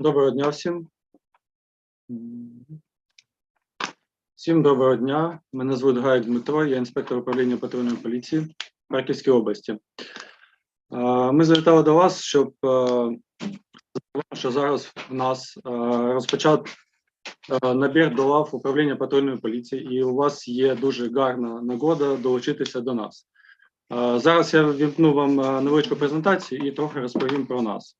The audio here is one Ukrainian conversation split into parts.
Доброго дня всім. Всім доброго дня. Мене звуть Гай Дмитро, я інспектор управління патрульної поліції в Харківській області. Ми завітали до вас, щоб що зараз в нас розпочат набір до лав управління патрульної поліції, і у вас є дуже гарна нагода долучитися до нас. Зараз я вімкну вам невеличку презентацію і трохи розповім про нас.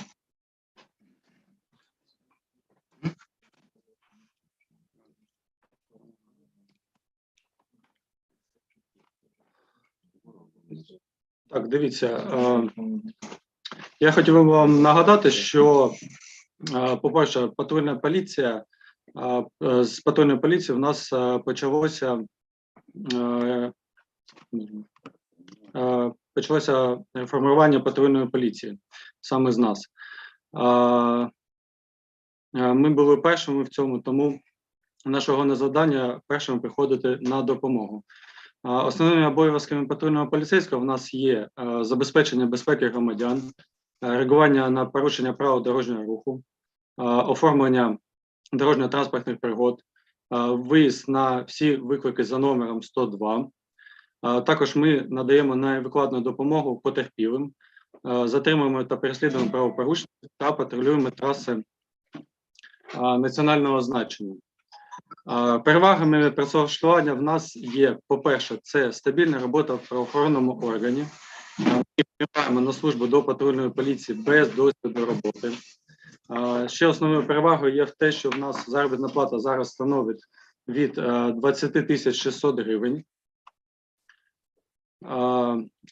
дивіться. е, Я хотів би вам нагадати, що, е, по-перше, патрульна поліція е, з патрульної поліції в нас почалося почалося формування патрульної поліції саме з нас. Ми були першими в цьому, тому наше головне завдання першими приходити на допомогу. Основними обов'язками патрульного поліцейського в нас є е, забезпечення безпеки громадян, е, реагування на порушення правил дорожнього руху, е, оформлення дорожньо-транспортних пригод, виїзд на всі виклики за номером 102. Е, Також ми надаємо невикладну допомогу потерпілим, затримуємо та переслідуємо правопорушників та патрулюємо траси національного значення. Перевагами працевлаштування в нас є, по-перше, це стабільна робота в правоохоронному органі. Ми приймаємо на службу до патрульної поліції без досвіду роботи. Ще основною перевагою є в те, що в нас заробітна плата зараз становить від е, 20 тисяч 600 гривень.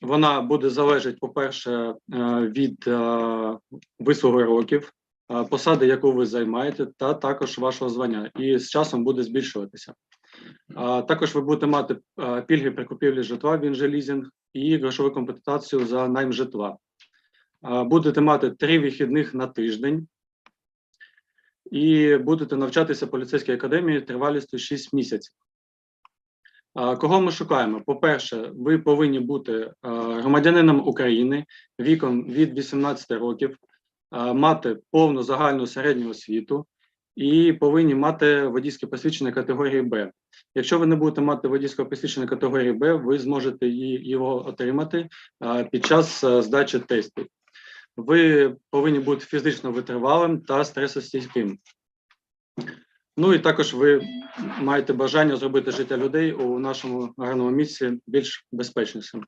Вона буде залежати, по-перше, е, від е, вислуги років, е, посади, яку ви займаєте, та також вашого звання, і з часом буде збільшуватися. Також ви будете мати пільги при купівлі житла, він же лізинг, і грошову компенсацію за найм житла. Будете мати три вихідних на тиждень. І будете навчатися поліцейській академії тривалістю 6 місяців. Кого ми шукаємо? По-перше, ви повинні бути громадянином України віком від 18 років, мати повну загальну середню освіту і повинні мати водійське посвідчення категорії Б. Якщо ви не будете мати водійського посвідчення категорії Б, ви зможете його отримати під час е, здачі тестів. Ви повинні бути фізично витривалим та стресостійким. Ну і також ви маєте бажання зробити життя людей у нашому гарному місці більш безпечнішим.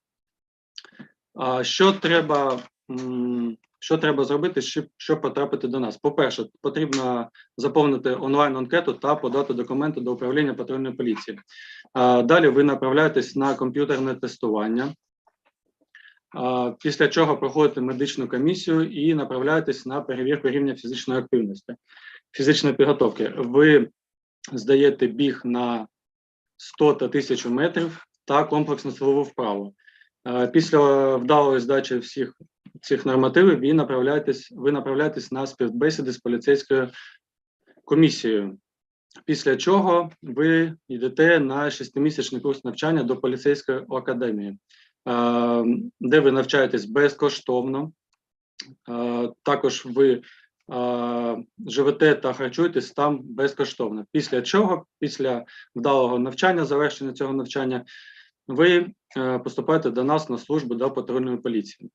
Що треба, що треба зробити, щоб, потрапити до нас? По-перше, потрібно заповнити онлайн-анкету та подати документи до управління патрульної поліції. Далі ви направляєтесь на комп'ютерне тестування. Після чого проходите медичну комісію і направляєтесь на перевірку рівня фізичної активності, фізичної підготовки. Ви здаєте біг на 100 та 1000 метрів та комплексну силову вправу. Після вдалої здачі всіх цих нормативів ви направляєтесь, ви направляєтесь на співбесіди з поліцейською комісією. Після чого ви йдете на шестимісячний курс навчання до поліцейської академії, е, де ви навчаєтесь безкоштовно. Е, Також ви е, живете та харчуєтесь там безкоштовно. Після чого, після вдалого навчання, завершення цього навчання, ви поступаєте до нас на службу до патрульної поліції.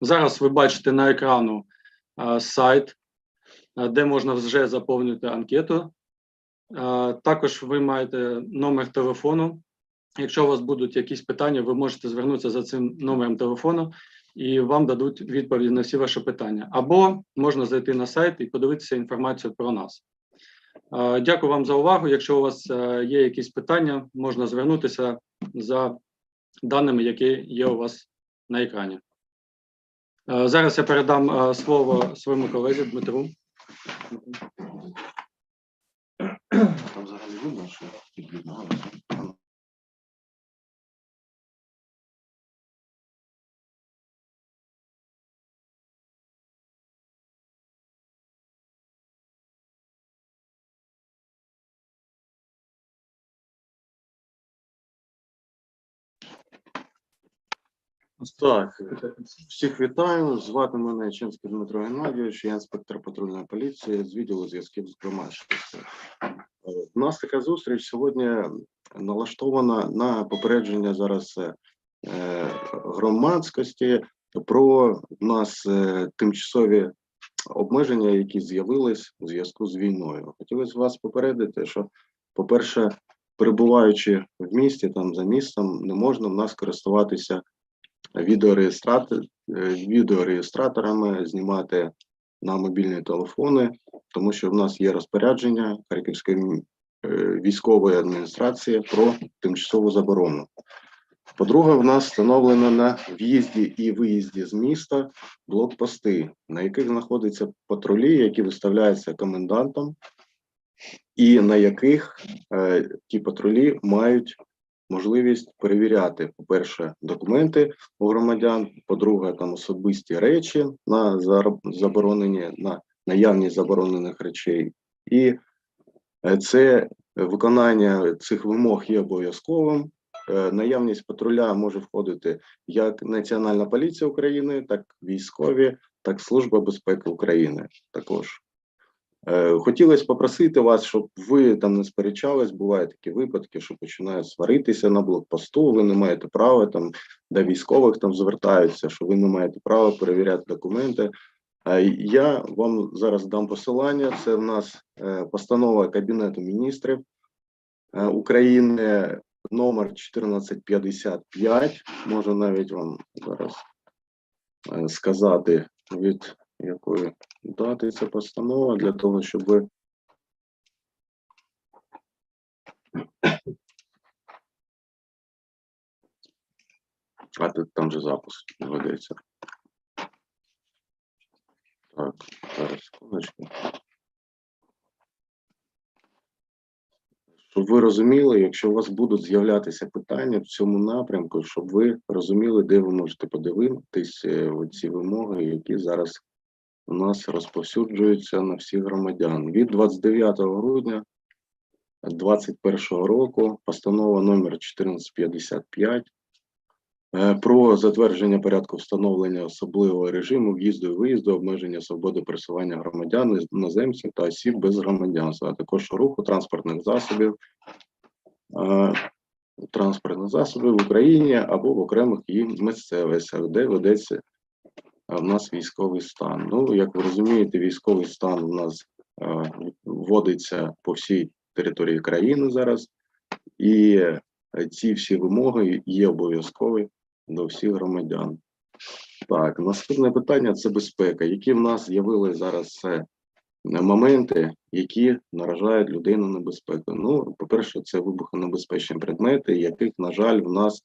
Зараз ви бачите на екрану сайт, де можна вже заповнити анкету. Також ви маєте номер телефону. Якщо у вас будуть якісь питання, ви можете звернутися за цим номером телефону і вам дадуть відповіді на всі ваші питання. Або можна зайти на сайт і подивитися інформацію про нас. Дякую вам за увагу. Якщо у вас е, є якісь питання, можна звернутися за даними, які є у вас на екрані. Е, Зараз я передам е, слово своєму колезі Дмитру. Там взагалі видно, що Так, всіх вітаю. Звати мене Ченський Дмитро Геннадійович, я інспектор патрульної поліції з відділу зв'язків з громадськістю. Е, У нас така зустріч сьогодні налаштована на попередження зараз е, громадськості про в нас е, тимчасові обмеження, які з'явились у зв'язку з війною. Хотілося вас попередити, що, по-перше, перебуваючи в місті, там за містом, не можна в нас користуватися відеореєстратор, відеореєстраторами, знімати на мобільні телефони, тому що в нас є розпорядження Харківської е, військової адміністрації про тимчасову заборону. По-друге, в нас встановлено на в'їзді і виїзді з міста блокпости, на яких знаходяться патрулі, які виставляються комендантом, і на яких е, ті патрулі мають можливість перевіряти, по-перше, документи у громадян, по-друге, там особисті речі на заборонені, на наявність заборонених речей. І е, це виконання цих вимог є обов'язковим. Е, Наявність патруля може входити як Національна поліція України, так військові, так Служба безпеки України також. Е, Хотілося попросити вас, щоб ви там не сперечались. Бувають такі випадки, що починають сваритися на блокпосту. Ви не маєте права там до військових там звертаються, що ви не маєте права перевіряти документи. Я вам зараз дам посилання. Це в нас е, постанова Кабінету міністрів е, України номер 1455. Можу навіть вам зараз сказати від якої дати ця постанова для того, щоб А тут там же запуск ведеться. Так, зараз секундочку. Щоб ви розуміли, якщо у вас будуть з'являтися питання в цьому напрямку, щоб ви розуміли, де ви можете подивитись е, ці вимоги, які зараз у нас розповсюджуються на всіх громадян. Від 29 грудня 2021 року постанова номер 1455 е, про затвердження порядку встановлення особливого режиму в'їзду і виїзду, обмеження свободи пересування громадян, іноземців та осіб без громадянства, а також руху транспортних засобів, е, транспортних засобів в Україні або в окремих її місцевостях, де ведеться в нас військовий стан. Ну, як ви розумієте, військовий стан у нас е, вводиться по всій території країни зараз, і е, ці всі вимоги є обов'язкові до всіх громадян. Так, наступне питання це безпека. Які в нас з'явилися зараз е, моменти, які наражають людину на безпеку? Ну, по-перше, це вибухонебезпечні предмети, яких, на жаль, в нас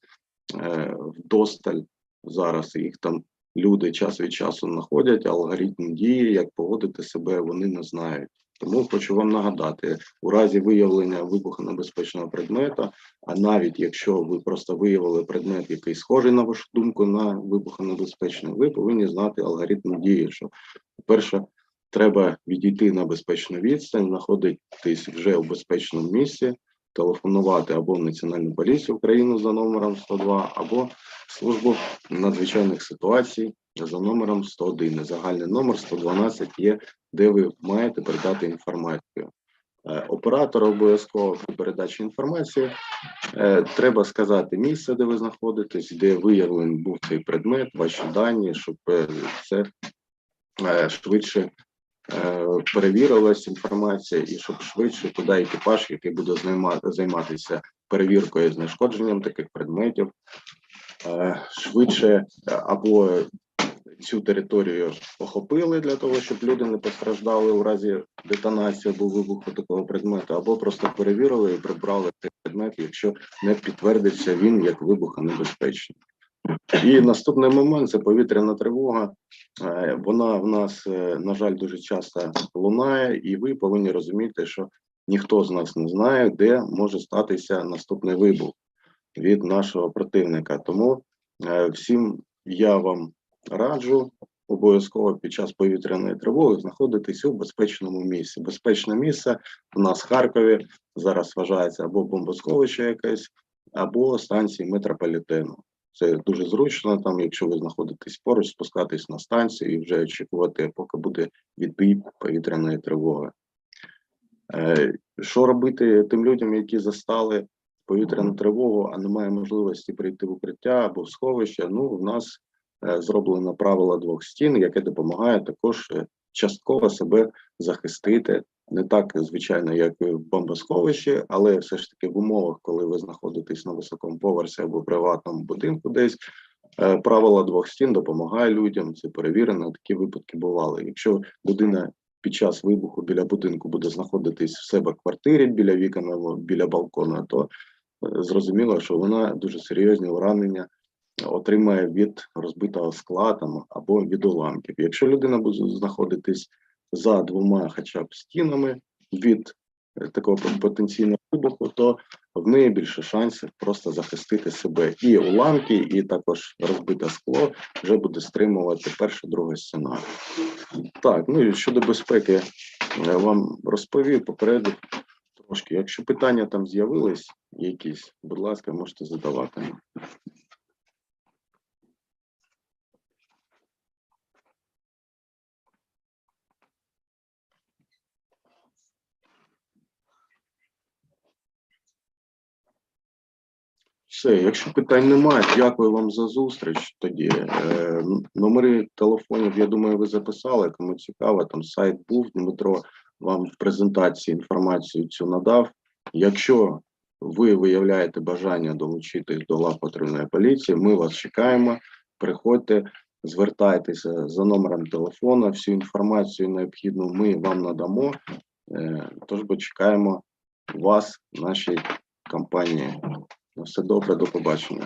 вдосталь зараз їх там люди час від часу знаходять алгоритм дії, як поводити себе, вони не знають. Тому хочу вам нагадати, у разі виявлення вибухонебезпечного предмета, а навіть якщо ви просто виявили предмет, який схожий на вашу думку на вибухонебезпечний, ви повинні знати алгоритм дії. Що, по-перше, треба відійти на безпечну відстань, знаходитись вже у безпечному місці, телефонувати або в Національну поліцію України за номером 102, або службу надзвичайних ситуацій за номером 101. Загальний номер 112 є, де ви маєте передати інформацію. Е, Оператор обов'язково при передачі інформації е, треба сказати місце, де ви знаходитесь, де виявлений був цей предмет, ваші дані, щоб е, це швидше перевірилась інформація, і щоб швидше туди екіпаж, який буде займатися перевіркою знешкодженням таких предметів, е, швидше е, або цю територію охопили для того, щоб люди не постраждали у разі детонації або вибуху такого предмету, або просто перевірили і прибрали цей предмет, якщо не підтвердиться він як вибухонебезпечний. І наступний момент це повітряна тривога. Е, Вона в нас, е, на жаль, дуже часто лунає, і ви повинні розуміти, що ніхто з нас не знає, де може статися наступний вибух від нашого противника. Тому е, всім я вам раджу обов'язково під час повітряної тривоги знаходитись у безпечному місці. Безпечне місце у нас в Харкові зараз вважається або бомбосховище якесь, або станції метрополітену. Це дуже зручно, там, якщо ви знаходитесь поруч, спускатись на станцію і вже очікувати, поки буде відбій повітряної тривоги. Е, Що робити тим людям, які застали повітряну тривогу, а немає можливості прийти в укриття або в сховище? Ну, в нас е, зроблено правило двох стін, яке допомагає також е, частково себе захистити. Не так, звичайно, як в бомбосховищі, але все ж таки в умовах, коли ви знаходитесь на високому поверсі або приватному будинку, десь е, правило двох стін допомагає людям. Це перевірено. Такі випадки бували. Якщо людина під час вибуху біля будинку буде знаходитись в себе квартирі біля вікон або біля балкона, то е, зрозуміло, що вона дуже серйозні уранення отримає від розбитого скла там або від уламків. Якщо людина буде знаходитись за двома, хоча б стінами від е, такого потенційного вибуху, то в неї більше шансів просто захистити себе і уламки, і також розбите скло вже буде стримувати перший, другий сценарій. Так, ну і щодо безпеки, е, вам розповів попередив трошки. Якщо питання там з'явились якісь, будь ласка, можете задавати. Все, якщо питань немає, дякую вам за зустріч. Тоді е, номери телефонів, я думаю, ви записали. Кому цікаво, там сайт був. Дмитро вам в презентації інформацію цю надав. Якщо ви виявляєте бажання долучитись до лав патрульної поліції, ми вас чекаємо. Приходьте, звертайтеся за номером телефона. Всю інформацію необхідну ми вам надамо. Е, Тож бо чекаємо вас нашій компанії. Все добре, до побачення.